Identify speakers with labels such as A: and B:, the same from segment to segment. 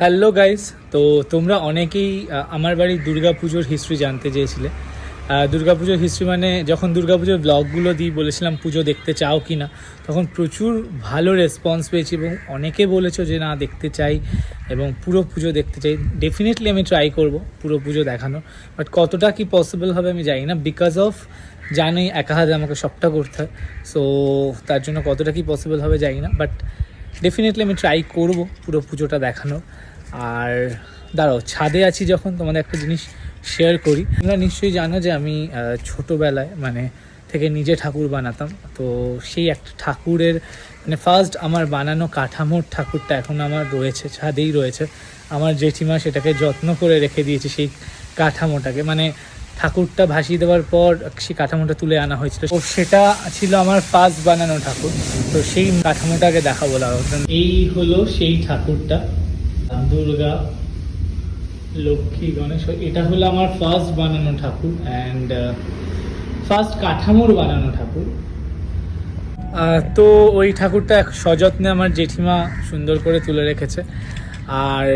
A: Hello guys তো তোমরা অনেকেই আমার বাড়ির দুর্গাপুজোর হিস্ট্রি জানতে চেয়েছিলে। দুর্গাপুজোর হিস্ট্রি মানে যখন দুর্গাপুজোর ব্লগগুলো দিই, বলেছিলাম পুজো দেখতে চাও কি না, তখন প্রচুর ভালো রেসপন্স পেয়েছি এবং অনেকে বলেছ যে না, দেখতে চাই এবং পুরো পুজো দেখতে চাই। ডেফিনেটলি আমি ট্রাই করব পুরো পুজো দেখানোর বাট কতটা কি পসিবল হবে আমি জানি না বিকজ অফ জানি একা হাতে আমাকে সবটা করতে হয়। সো তার জন্য কতটা কি পসিবল হবে জানি না বাট ডেফিনেটলি আমি ট্রাই করব পুরো পুজোটা দেখানোর। আর দাঁড়াও, ছাদে আছি যখন, তোমাদের একটা জিনিস শেয়ার করি। তোমরা নিশ্চয়ই জানো যে আমি ছোটোবেলায় মানে থেকে নিজে ঠাকুর বানাতাম। তো সেই একটা ঠাকুরের মানে ফার্স্ট আমার বানানো কাঠামোর ঠাকুরটা এখন আমার রয়েছে, ছাদেই রয়েছে। আমার জেঠিমা সেটাকে যত্ন করে রেখে দিয়েছে সেই কাঠামোটাকে। মানে ঠাকুরটা ভাসিয়ে দেওয়ার পর সেই কাঠামোটা তুলে আনা হয়েছিল। তো সেটা ছিল আমার ফার্স্ট বানানো ঠাকুর। তো সেই কাঠামোটাকে দেখাবো লাগো এই হলো সেই ঠাকুরটা। দুর্গা, লক্ষ্মী, গণেশ, এটা হলো আমার ফার্স্ট বানানো ঠাকুর অ্যান্ড ফার্স্ট কাঠামোর বানানো ঠাকুর। তো ওই ঠাকুরটা সযত্নে আমার জেঠিমা সুন্দর করে তুলে রেখেছে। আর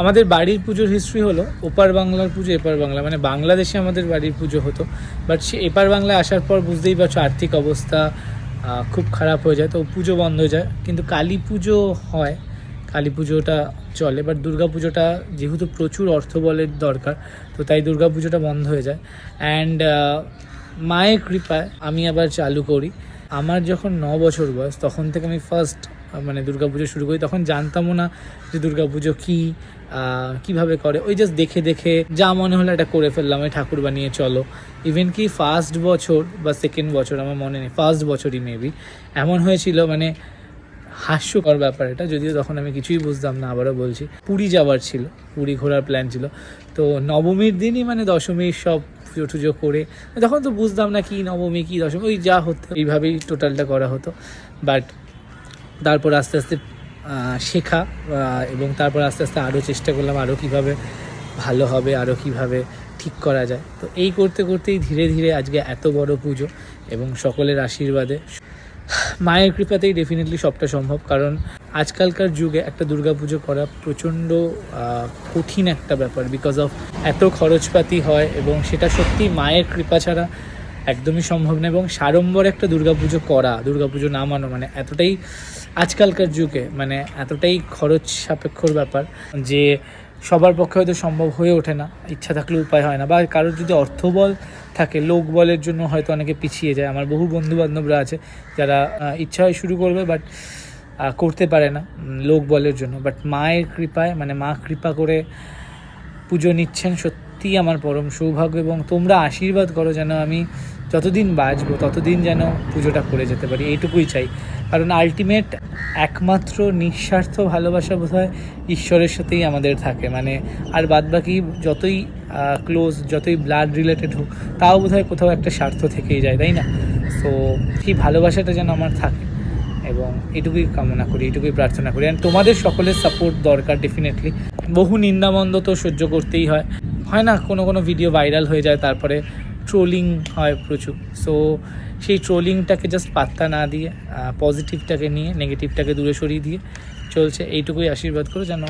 A: আমাদের বাড়ির পুজোর হিস্ট্রি হলো ওপার বাংলার পুজো, এপার বাংলা। মানে বাংলাদেশে আমাদের বাড়ির পুজো হতো। বাট সে এপার বাংলায় আসার পর বুঝতেই পারছ আর্থিক অবস্থা খুব খারাপ হয়ে যায়। তো পুজো বন্ধ হয়ে যায়। কিন্তু কালী পুজো হয়। কালী পুজোটা চলে বাট দুর্গা পুজোটা যেহেতু প্রচুর অর্থবলের দরকার, তো তাই দুর্গা পুজোটা বন্ধ হয়ে যায়। অ্যান্ড মায়ের কৃপায় আমি আবার চালু করি। আমার যখন ন বছর বয়স, তখন থেকে আমি ফার্স্ট মানে দুর্গাপুজো শুরু করি। তখন জানতামও না যে দুর্গাপুজো কী কীভাবে করে। ওই জাস্ট দেখে দেখে যা মনে হলো এটা করে ফেললাম, ওই ঠাকুর বানিয়ে চলো। ইভেন কি ফার্স্ট বছর বা সেকেন্ড বছর, আমার মনে নেই ফার্স্ট বছরই মেবি এমন হয়েছিল মানে হাস্যকর ব্যাপার এটা। যদিও তখন আমি কিছুই বুঝতাম না, আবারও বলছি। পুরী যাওয়ার ছিল, পুরী ঘোরার প্ল্যান ছিল। তো নবমীর দিনই মানে দশমীর সব পুজো টুজো করে তখন তো বুঝতাম না কি নবমী, কি দশমী, ওই যা হতো, এইভাবেই টোটালটা করা হতো। বাট তারপর আস্তে আস্তে শেখা এবং তারপর আস্তে আস্তে আরও চেষ্টা করলাম আরও কীভাবে ভালো হবে আরও কীভাবে ঠিক করা যায়। তো এই করতে করতেই ধীরে ধীরে আজকে এত বড় পুজো এবং সকলের আশীর্বাদে, মায়ের কৃপাতেই ডেফিনেটলি সবটা সম্ভব, কারণ আজকালকার যুগে একটা দুর্গাপুজো করা প্রচণ্ড কঠিন একটা ব্যাপার বিকজ অফ এত খরচপাতি হয় এবং সেটা সত্যি মায়ের কৃপা ছাড়া একদমই সম্ভব না এবং সাড়ম্বর একটা দুর্গাপুজো করা, দুর্গাপুজো নামানো মানে এতটাই আজকালকার যুগে মানে এতটাই খরচ সাপেক্ষর ব্যাপার যে সবার পক্ষে হয়তো সম্ভব হয়ে ওঠে না, ইচ্ছা থাকলে উপায় হয় না বা কারোর যদি অর্থবল থাকে, লোক বলের জন্য হয়তো অনেকে পিছিয়ে যায়। আমার বহু বন্ধু বান্ধবরা আছে যারা ইচ্ছা হয় শুরু করবে বাট করতে পারে না লোক বলের জন্য। বাট মায়ের কৃপায় মানে মা কৃপা করে পুজো নিচ্ছেন সত্যিই আমার পরম সৌভাগ্য এবং তোমরা আশীর্বাদ করো যেন আমি যতদিন বাঁচবো, ততদিন যেন পুজোটা করে যেতে পারি। এইটুকুই চাই। কারণ আলটিমেট একমাত্র নিঃস্বার্থ ভালোবাসা বোধ হয় ঈশ্বরের সাথেই আমাদের থাকে। মানে আর বাদবাকি যতই ক্লোজ যতই ব্লাড রিলেটেড হোক, তাও বোধ হয় কোথাও একটা স্বার্থ থেকেই যায়, তাই না? সো সেই ভালোবাসাটা যেন আমার থাকে। এবং এটুকুই কামনা করি, এটুকুই প্রার্থনা করি। অ্যান্ড তোমাদের সকলের সাপোর্ট দরকার ডেফিনেটলি বহু নিন্দামন্দ তো সহ্য করতেই হয়। হয় না, কোনো কোনো ভিডিও ভাইরাল হয়ে যায়, তারপরে ট্রোলিং হয় প্রচুর। সো সেই ট্রোলিংটাকে জাস্ট পাত্তা না দিয়ে পজিটিভটাকে নিয়ে নেগেটিভটাকে দূরে সরিয়ে দিয়ে চলছে। এইটুকুই আশীর্বাদ করো যেন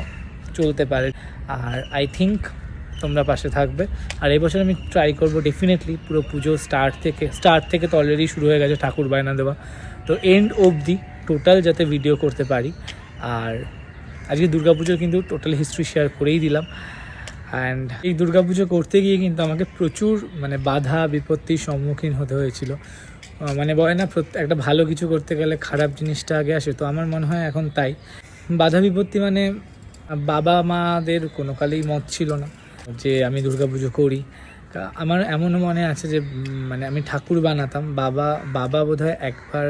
A: চলতে পারে। আর আই থিঙ্ক তোমরা পাশে থাকবে। আর এই বছর আমি ট্রাই করব ডেফিনেটলি পুরো পুজো স্টার্ট থেকে স্টার্ট থেকে তো অলরেডি শুরু হয়ে গেছে ঠাকুর বায়না দেওয়া। তো এন্ড অবধি টোটাল যাতে ভিডিও করতে পারি। আর আজকে দুর্গাপুজোর কিন্তু টোটাল হিস্ট্রি শেয়ার করেই দিলাম। অ্যান্ড এই দুর্গাপুজো করতে গিয়ে কিন্তু আমাকে প্রচুর মানে বাধা, বিপত্তির সম্মুখীন হতে হয়েছিল। মানে বলে না একটা ভালো কিছু করতে গেলে খারাপ জিনিসটা আগে আসে, তো আমার মনে হয় এখন তাই। বাধা, বিপত্তি মানে বাবা মাদের কোনো কালেই মত ছিল না যে আমি দুর্গাপুজো করি। আমার এমনও মনে আছে যে মানে আমি ঠাকুর বানাতাম, বাবা বাবা বোধহয় একবার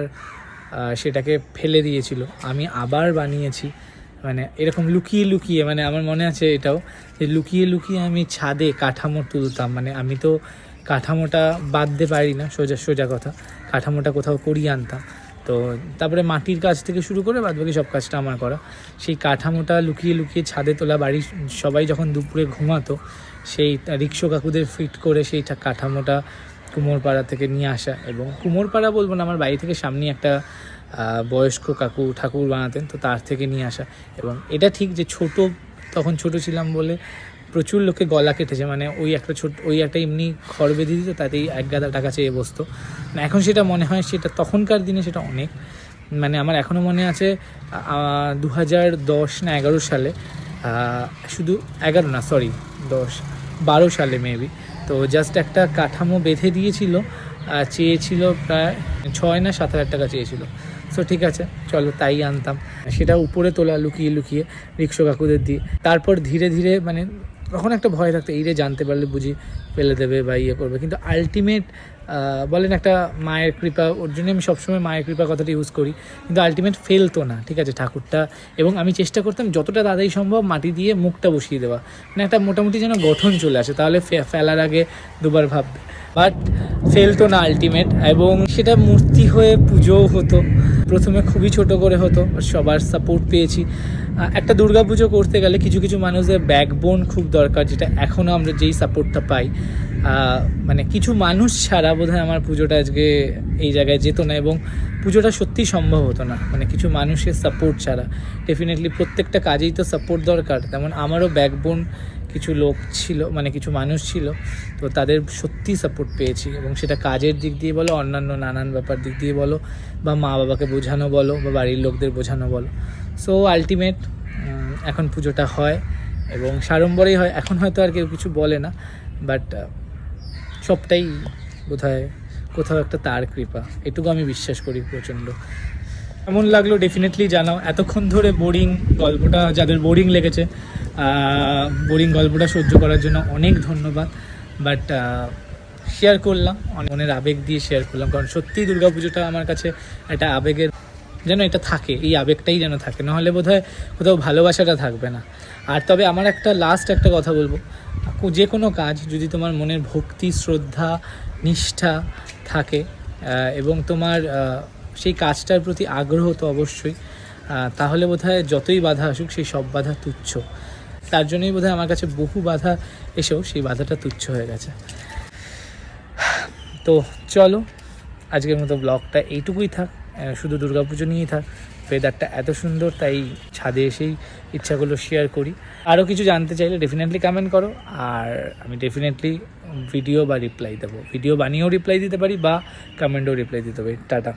A: সেটাকে ফেলে দিয়েছিল। আমি আবার বানিয়েছি। মানে এরকম লুকিয়ে লুকিয়ে মানে আমার মনে আছে এটাও, যে লুকিয়ে লুকিয়ে আমি ছাদে কাঠামো তুলতাম। মানে আমি তো কাঠামোটা বাঁধতে পারি না, সোজা সোজা কথা। কাঠামোটা কোথাও করিয়ে আনতাম। তো তারপরে মাটির কাজ থেকে শুরু করে বাদবাকি সব কাজটা আমার করা। সেই কাঠামোটা লুকিয়ে লুকিয়ে ছাদে তোলা বাড়ির সবাই যখন দুপুরে ঘুমাতো, সেই রিক্সো কাকুদের ফিট করে সেইটা কাঠামোটা কুমোরপাড়া থেকে নিয়ে আসা এবং কুমোরপাড়া বলব না, আমার বাড়ি থেকে সামনে একটা বয়স্ক কাকু ঠাকুর বানাতেন, তো তার থেকে নিয়ে আসা। এবং এটা ঠিক যে ছোট, তখন ছোট ছিলাম বলে প্রচুর লোকে গলা কেটেছে মানে ওই একটা ছোট, ওই একটা এমনি খড় বেঁধে দিত, তাতেই এক গাদা টাকা চেয়ে বসতো। না এখন সেটা মনে হয় সেটা তখনকার দিনে সেটা অনেক। মানে আমার এখনও মনে আছে দু হাজার দশ না এগারো সালে শুধু এগারো না সরি দশ, বারো সালে মেবি তো জাস্ট একটা কাঠামো বেঁধে দিয়েছিল চেয়েছিল প্রায় ছয় না সাত হাজার টাকা চেয়েছিল। সো ঠিক আছে, চলো তাই আনতাম। সেটা উপরে তোলা, লুকিয়ে লুকিয়ে, রিক্সো কাকুদের দিয়ে। তারপর ধীরে ধীরে মানে তখন একটা ভয় থাকতো, এই রে জানতে পারলে বুঝি ফেলে দেবে বা ইয়ে করবে। কিন্তু আলটিমেট বলেন একটা মায়ের কৃপা, ওর জন্য আমি সবসময় মায়ের কৃপা কথাটা ইউজ করি, কিন্তু আলটিমেট ফেলতো না, ঠিক আছে, ঠাকুরটা। এবং আমি চেষ্টা করতাম যতটা তাড়াতাড়ি সম্ভব মাটি দিয়ে মুখটা বসিয়ে দেওয়া। মানে একটা মোটামুটি যেন গঠন চলে আসে, তাহলে ফেলার আগে দুবার ভাববে। বাট ফেলতো না আলটিমেট এবং সেটা মূর্তি হয়ে পুজোও হতো। প্রথমে খুবই ছোট করে হতো সবার সাপোর্ট পেয়েছি। একটা দুর্গা পুজো করতে গেলে কিছু কিছু মানুষদের ব্যাকবোন খুব দরকার, যেটা এখনও আমরা যেই সাপোর্টটা পাই। মানে কিছু মানুষ ছাড়া বোধহয় আমার পুজোটা আজকে এই জায়গায় যেত না এবং পুজোটা সত্যি সম্ভব হতো না। মানে কিছু মানুষের সাপোর্ট ছাড়া। ডেফিনেটলি প্রত্যেকটা কাজেই তো সাপোর্ট দরকার। তেমন আমারও ব্যাকবোন কিছু লোক ছিল মানে কিছু মানুষ ছিল, তো তাদের সত্যি সাপোর্ট পেয়েছি এবং সেটা কাজের দিক দিয়ে বলো, অন্যান্য নানান ব্যাপার দিক দিয়ে বলো, বা মা বাবাকে বোঝানো বলো, বা বাড়ির লোকদের বোঝানো বলো। সো আলটিমেট এখন পুজোটা হয় এবং সাড়ম্বরেই হয়। এখন হয়তো আর কেউ কিছু বলে না বাট সবটাই বোধহয় কোথাও একটা তার কৃপা। এটুকু আমি বিশ্বাস করি প্রচণ্ড। কেমন লাগল ডেফিনেটলি জানাও। এতক্ষণ ধরে বোরিং গল্পটা, যাদের বোরিং লেগেছে বোরিং গল্পটা সহ্য করার জন্য অনেক ধন্যবাদ। বাট শেয়ার করলাম। মনের আবেগ দিয়ে শেয়ার করলাম। কারণ সত্যিই দুর্গাপুজোটা আমার কাছে একটা আবেগের যেন এটা থাকে, এই আবেগটাই যেন থাকে। নাহলে বোধ হয় কোথাও ভালোবাসাটা থাকবে না। আর তবে আমার একটা লাস্ট একটা কথা বলব। যে কোনো কাজ যদি তোমার মনের ভক্তি, শ্রদ্ধা, নিষ্ঠা থাকে এবং তোমার সেই কাজটার প্রতি আগ্রহ তো অবশ্যই তাহলে বোধহয় যতই বাধা আসুক সেই সব বাধা তুচ্ছ। তার জন্যই বোধহয় আমার কাছে বহু বাধা এসেও সেই বাধাটা তুচ্ছ হয়ে গেছে। তো চলো, আজকের মতো ব্লগটা এইটুকুই থাক। শুধু দুর্গাপুজো নিয়েই থাক ওয়েদারটা এত সুন্দর, তাই ছাদে এসেই ইচ্ছাগুলো শেয়ার করি। আরও কিছু জানতে চাইলে ডেফিনেটলি কমেন্ট করো, আর আমি ডেফিনেটলি ভিডিও বা রিপ্লাই দেবো। ভিডিও বানিয়েও রিপ্লাই দিতে পারি বা কমেন্টেও রিপ্লাই দিতে পারি। টাটা।